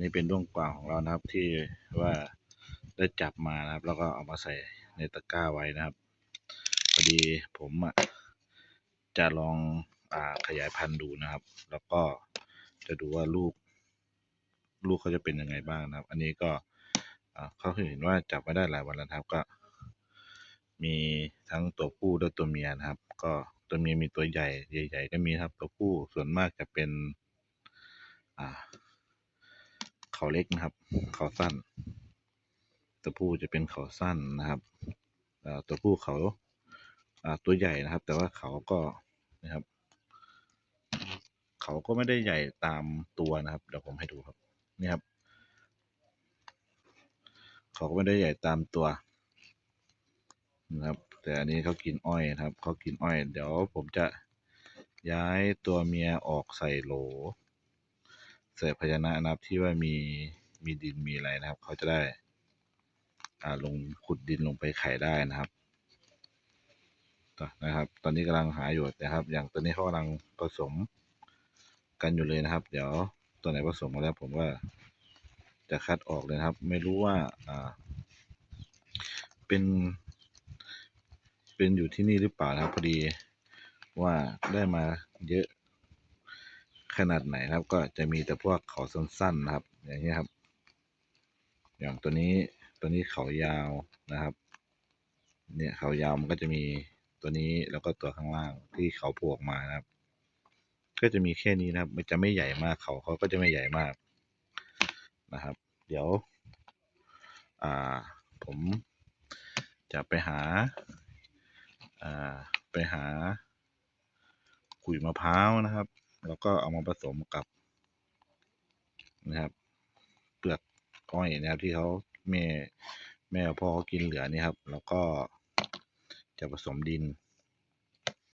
นนี้เป็นด้วงกว่างของเรานะครับ ที่ว่าได้จับมานะครับ แล้วก็เอามาใส่ในตะกร้าไว้นะครับ พอดีผมอะจะลองอ่าขยายพันธุ์ดูนะครับ แล้วก็จะดูว่าลูก ลูกเขาจะเป็นยังไงบ้างนะครับ อันนี้ก็เขาเห็นว่าจับมาได้หลายวันแล้วครับ ก็มีทั้งตัวผู้และตัวเมียนะครับ ก็ตัวเมียมีตัวใหญ่ ใหญ่ ๆ ก็มีครับ ตัวผู้ส่วนมากจะเป็น อ่า เขาเล็กนะครับ เขาสั้น ตัวผู้จะเป็นเขาสั้นนะครับตัวผู้เขาตัวใหญ่นะครับ แต่ว่าเขาก็นะครับ เขาก็ไม่ได้ใหญ่ตามตัวนะครับเดี๋ยวผมให้ดูครับนี่ครับ เขาก็ไม่ได้ใหญ่ตามตัวนะครับ แต่อันนี้เขากินอ้อยนะครับเขากินอ้อย เดี๋ยวผมจะย้ายตัวเมียออกใส่โหล ใส่ภาชนะนะครับที่ว่ามีมีดินมีอะไรนะครับ เขาจะได้อ่าลงขุดดินลงไปไข่ได้นะครับต่อนะครับ ตอนนี้กำลังหาอยู่นะครับ อย่างตัวนี้เขากำลังผสมกันอยู่เลยนะครับ เดี๋ยวตัวไหนผสมมาแล้วผมว่าจะคัดออกเลยครับ ไม่รู้ว่าอ่าเป็น เป็นอยู่ที่นี่หรือเปล่านะครับพอดีว่าได้มาเยอะ ขนาดไหนครับ ก็จะมีแต่พวกเขาสั้นๆนะครับ อย่างนี้ครับ อย่างตัวนี้ตัวนี้เขายาวนะครับ เนี่ยเขายาวมันก็จะมีตัวนี้แล้วก็ตัวข้างล่างที่เขาโผล่ออกมานะครับ ก็จะมีแค่นี้นะครับ มันจะไม่ใหญ่มากเขาเขาก็จะไม่ใหญ่มากนะครับ เดี๋ยว อ่า ผมจะไปหา อ่า ไปหาขุยมะพร้าวนะครับ แล้วก็เอามาผสมกับนะครับเปลือกอ้อยนะครับที่เขาแม่แม่พ่อเขากินเหลือนี่ครับ แล้วก็จะผสมดิน